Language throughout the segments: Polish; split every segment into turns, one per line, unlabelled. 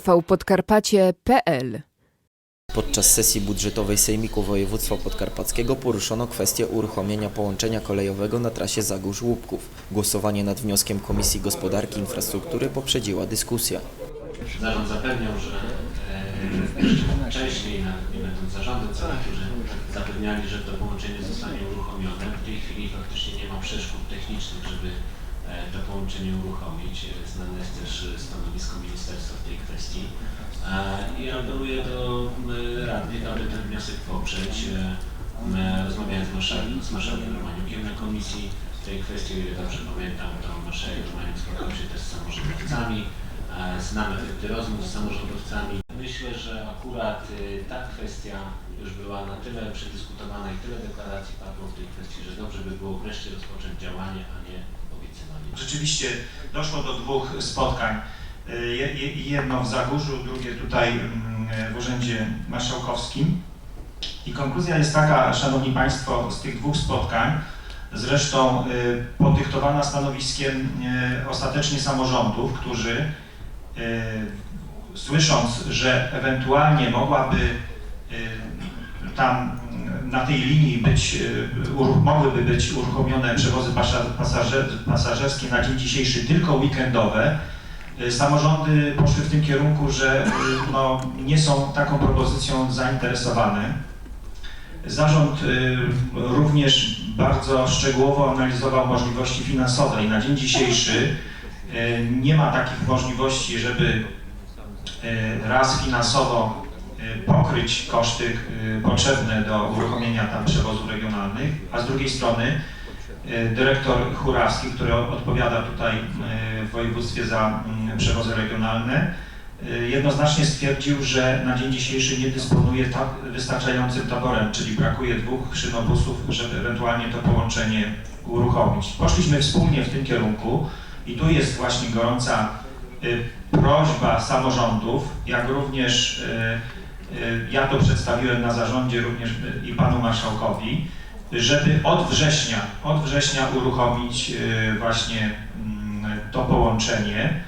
tvpodkarpacie.pl
Podczas sesji budżetowej Sejmiku Województwa Podkarpackiego poruszono kwestię uruchomienia połączenia kolejowego na trasie Zagórz-Łupków. Głosowanie nad wnioskiem Komisji Gospodarki i Infrastruktury poprzedziła dyskusja.
Zarząd zapewniał, że e, wcześniej, na- nie będąc zarządem, co niektórzy zapewniali, że to połączenie zostanie uruchomione. W tej chwili faktycznie nie ma przeszkód technicznych, żeby to połączenie uruchomić. E, Znane jest też e, stanowisko ministerstwa w tej kwestii. E, I apeluję do radnych, aby ten wniosek poprzeć. E, Rozmawiałem z marszałkiem, z marszałkiem Romaniukiem na komisji w tej kwestii, o ile dobrze pamiętam, to marszałek Romaniuk spotkał się też z samorządowcami. E, Znamy efekty rozmów z samorządowcami. Myślę, że akurat y, ta kwestia już była na tyle przedyskutowana i tyle deklaracji padło w tej kwestii, że dobrze by było wreszcie rozpocząć działanie, a nie obiecywanie.
Rzeczywiście doszło do dwóch spotkań. Y, je- je- Jedno w Zagórzu, drugie tutaj mm, w Urzędzie Marszałkowskim. I konkluzja jest taka, Szanowni Państwo, z tych dwóch spotkań, zresztą y, podyktowana stanowiskiem ostatecznie samorządów, którzy słysząc, że ewentualnie mogłaby y, tam na tej linii być, y, mogłyby być uruchomione przewozy pasażerskie na dzień dzisiejszy tylko weekendowe, y, samorządy poszły w tym kierunku, że no, nie są taką propozycją zainteresowane. Zarząd również bardzo szczegółowo analizował możliwości finansowe i na dzień dzisiejszy nie ma takich możliwości, żeby raz finansowo y, pokryć koszty y, potrzebne do uruchomienia tam przewozów regionalnych, a z drugiej strony dyrektor Churawski, który odpowiada tutaj w województwie za mm, przewozy regionalne, jednoznacznie stwierdził, że na dzień dzisiejszy nie dysponuje ta, wystarczającym taborem, czyli brakuje dwóch szynobusów, żeby ewentualnie to połączenie uruchomić. Poszliśmy wspólnie w tym kierunku i tu jest właśnie gorąca prośba samorządów, jak również y, y, ja to przedstawiłem na zarządzie również y, i panu marszałkowi, żeby od września, od września uruchomić y, właśnie mm, to połączenie.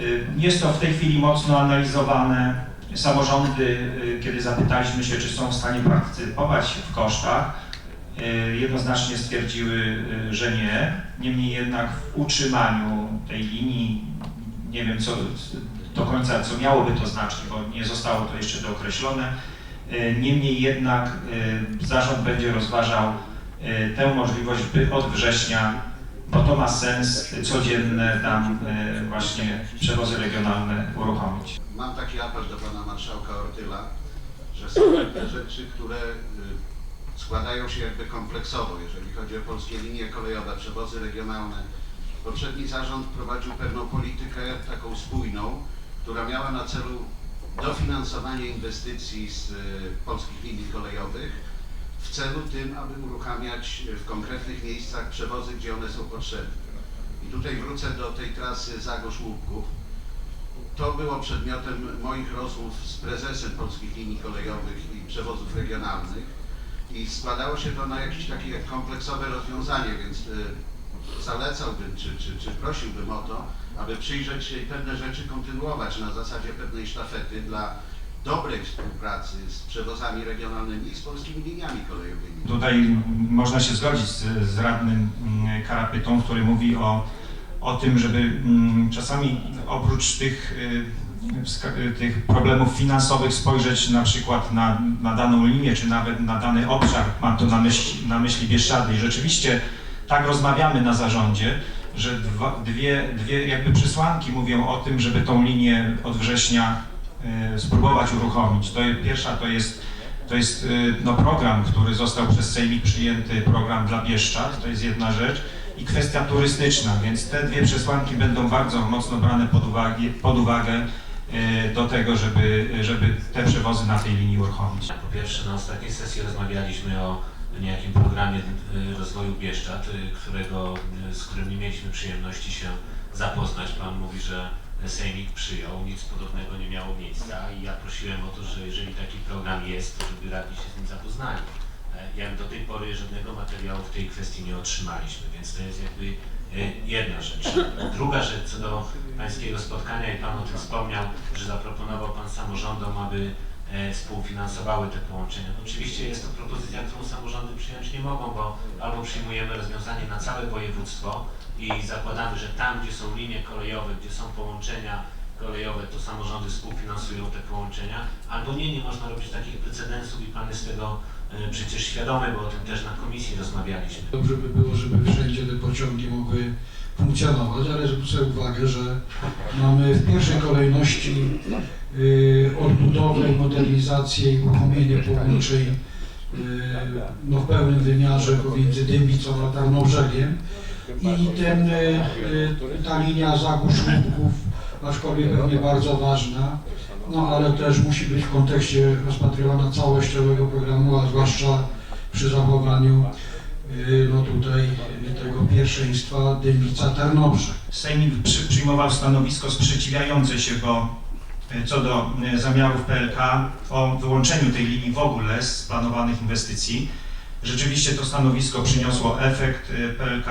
Y, Jest to w tej chwili mocno analizowane. Samorządy, y, kiedy zapytaliśmy się, czy są w stanie partycypować w kosztach, y, jednoznacznie stwierdziły, y, że nie. Niemniej jednak w utrzymaniu tej linii, nie wiem co do końca, co miałoby to znaczyć, bo nie zostało to jeszcze dookreślone. Y, Niemniej jednak y, zarząd będzie rozważał y, tę możliwość, by od września, bo to ma sens, codzienne tam właśnie przewozy regionalne uruchomić.
Mam taki apel do pana marszałka Ortyla, że są pewne rzeczy, które składają się jakby kompleksowo, jeżeli chodzi o polskie linie kolejowe, przewozy regionalne. Poprzedni zarząd prowadził pewną politykę taką spójną, która miała na celu dofinansowanie inwestycji z y, polskich linii kolejowych w celu tym, aby uruchamiać w konkretnych miejscach przewozy, gdzie one są potrzebne. I tutaj wrócę do tej trasy Zagórz-Łupków. To było przedmiotem moich rozmów z prezesem polskich linii kolejowych i przewozów regionalnych i składało się to na jakieś takie kompleksowe rozwiązanie, więc y, zalecałbym, czy, czy, czy prosiłbym o to, aby przyjrzeć się i pewne rzeczy kontynuować na zasadzie pewnej sztafety dla dobrej współpracy z przewozami regionalnymi i z polskimi liniami kolejowymi.
Tutaj można się zgodzić z, z radnym mm, Karapytą, który mówi o, o tym, żeby mm, czasami oprócz tych, y, y, tych problemów finansowych spojrzeć na przykład na, na daną linię, czy nawet na dany obszar. Mam to na myśli, na myśli Bieszczady. Rzeczywiście tak rozmawiamy na zarządzie, że dwa, dwie, dwie jakby przesłanki mówią o tym, żeby tą linię od września y, spróbować uruchomić. To, pierwsza to jest to jest y, no, program, który został przez Sejmik przyjęty, program dla Bieszczad, to jest jedna rzecz. I kwestia turystyczna, więc te dwie przesłanki będą bardzo mocno brane pod uwagę, pod uwagę y, do tego, żeby, żeby te przewozy na tej linii uruchomić.
Po pierwsze, na ostatniej sesji rozmawialiśmy o niejakim programie y, rozwoju Bieszczad, y, którego, y, z którym nie mieliśmy przyjemności się zapoznać. Pan mówi, że Sejmik przyjął, nic podobnego nie miało miejsca i ja prosiłem o to, że jeżeli taki program jest, to żeby radni się z nim zapoznali.
E, Jak do tej pory żadnego materiału w tej kwestii nie otrzymaliśmy, więc to jest jakby e, jedna rzecz. Druga rzecz co do pańskiego spotkania i pan o tym wspomniał, że zaproponował pan samorządom, aby współfinansowały te połączenia. Oczywiście jest to propozycja, którą samorządy przyjąć nie mogą, bo albo przyjmujemy rozwiązanie na całe województwo i zakładamy, że tam, gdzie są linie kolejowe, gdzie są połączenia kolejowe, to samorządy współfinansują te połączenia, albo nie, nie można robić takich precedensów i Pan jest tego e, przecież świadomy, bo o tym też na komisji rozmawialiśmy.
Dobrze by było, żeby wszędzie te pociągi mogły funkcjonować, ale zwrócę uwagę, że mamy w pierwszej kolejności y, odbudowę, modernizację i uruchomienie połączeń y, no, w pełnym wymiarze pomiędzy Dębicą a Tarnobrzegiem i ten, y, y, ta linia Zagórz-Łupków, aczkolwiek pewnie bardzo ważna, no ale też musi być w kontekście rozpatrywana całościowego programu, a zwłaszcza przy zachowaniu y, no tutaj y, tego pierwszeństwa Dębica Tarnobrzeg.
Sejmik przy, przyjmował stanowisko sprzeciwiające się, bo e, co do zamiarów PLK o wyłączeniu tej linii w ogóle z planowanych inwestycji. Rzeczywiście to stanowisko przyniosło efekt. PLK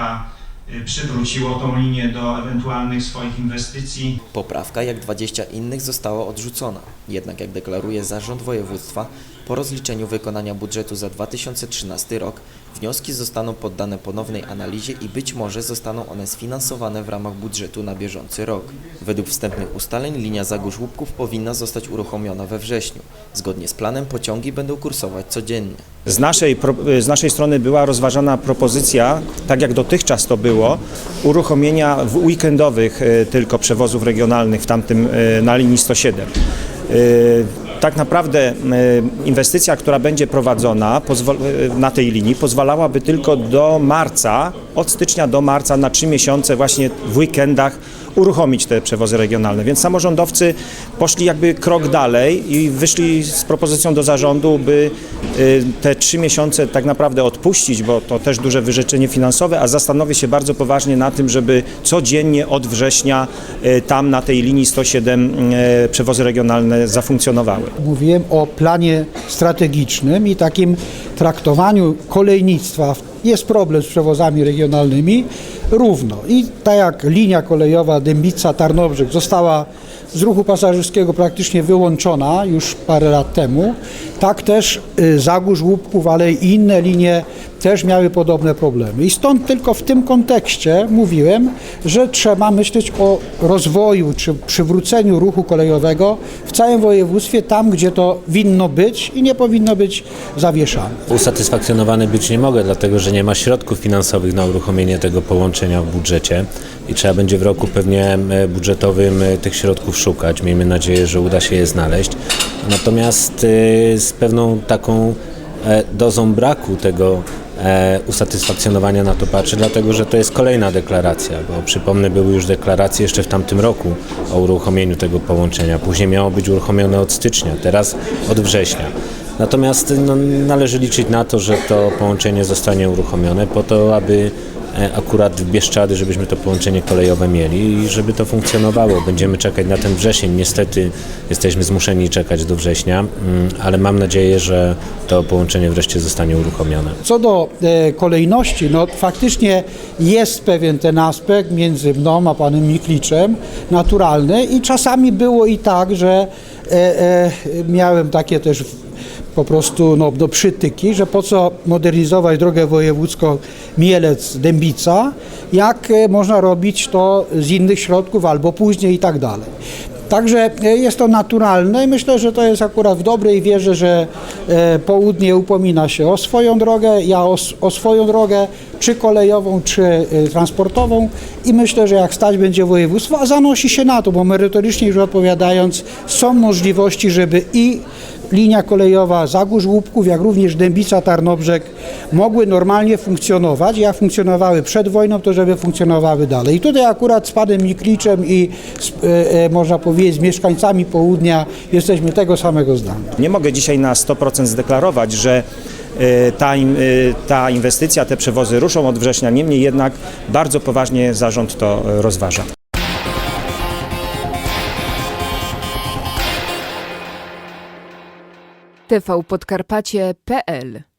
przywróciło tą linię do ewentualnych swoich inwestycji.
Poprawka, jak 20 innych, została odrzucona. Jednak, jak deklaruje Zarząd Województwa, po rozliczeniu wykonania budżetu za 2013 rok wnioski zostaną poddane ponownej analizie i być może zostaną one sfinansowane w ramach budżetu na bieżący rok. Według wstępnych ustaleń linia Zagórz-Łupków powinna zostać uruchomiona we wrześniu. Zgodnie z planem pociągi będą kursować codziennie.
Z naszej, z naszej strony była rozważana propozycja, tak jak dotychczas to było, uruchomienia w weekendowych e, tylko przewozów regionalnych w tamtym e, na linii 107. Tak naprawdę e, inwestycja, która będzie prowadzona e, na tej linii pozwalałaby tylko do marca, od stycznia do marca na trzy miesiące właśnie w weekendach uruchomić te przewozy regionalne. Więc samorządowcy poszli jakby krok dalej i wyszli z propozycją do zarządu, by y, te trzy miesiące tak naprawdę odpuścić, bo to też duże wyrzeczenie finansowe, a zastanowię się bardzo poważnie na tym, żeby codziennie od września y, tam na tej linii 107 y, przewozy regionalne zafunkcjonowały.
Mówiłem o planie strategicznym i takim traktowaniu kolejnictwa. Jest problem z przewozami regionalnymi równo. I tak jak linia kolejowa Dębica-Tarnobrzeg została z ruchu pasażerskiego praktycznie wyłączona już parę lat temu, tak też y, Zagórz Łupków, ale i inne linie też miały podobne problemy. I stąd tylko w tym kontekście mówiłem, że trzeba myśleć o rozwoju czy przywróceniu ruchu kolejowego w całym województwie, tam gdzie to winno być i nie powinno być zawieszane.
Usatysfakcjonowany być nie mogę, dlatego że nie ma środków finansowych na uruchomienie tego połączenia w budżecie i trzeba będzie w roku pewnie budżetowym e, tych środków szukać. Miejmy nadzieję, że uda się je znaleźć. Natomiast e, z pewną taką dozą braku tego e, usatysfakcjonowania na to patrzę, dlatego że to jest kolejna deklaracja, bo przypomnę, były już deklaracje jeszcze w tamtym roku o uruchomieniu tego połączenia. Później miało być uruchomione od stycznia, teraz od września. Natomiast no, należy liczyć na to, że to połączenie zostanie uruchomione po to, aby e, akurat w Bieszczady, żebyśmy to połączenie kolejowe mieli i żeby to funkcjonowało. Będziemy czekać na ten wrzesień. Niestety jesteśmy zmuszeni czekać do września, mm, ale mam nadzieję, że to połączenie wreszcie zostanie uruchomione.
Co do e, kolejności, no faktycznie jest pewien ten aspekt między mną a panem Mikliczem naturalny i czasami było i tak, że e, e, miałem takie też po prostu no, do przytyki, że po co modernizować drogę wojewódzką Mielec-Dębica, jak e, można robić to z innych środków albo później i tak dalej. Także e, jest to naturalne i myślę, że to jest akurat w dobrej wierze, że e, południe upomina się o swoją drogę, ja o, o swoją drogę, czy kolejową, czy transportową i myślę, że jak stać będzie województwo, a zanosi się na to, bo merytorycznie już odpowiadając, są możliwości, żeby i linia kolejowa Zagórz Łupków, jak również Dębica Tarnobrzeg mogły normalnie funkcjonować. Jak funkcjonowały przed wojną, to żeby funkcjonowały dalej. I tutaj akurat z panem Mikliczem i z, e, e, można powiedzieć z mieszkańcami południa jesteśmy tego samego zdania.
Nie mogę dzisiaj na 100% zdeklarować, że e, ta, e, ta inwestycja, te przewozy ruszą od września, niemniej jednak bardzo poważnie zarząd to e, rozważa.
tvpodkarpacie.pl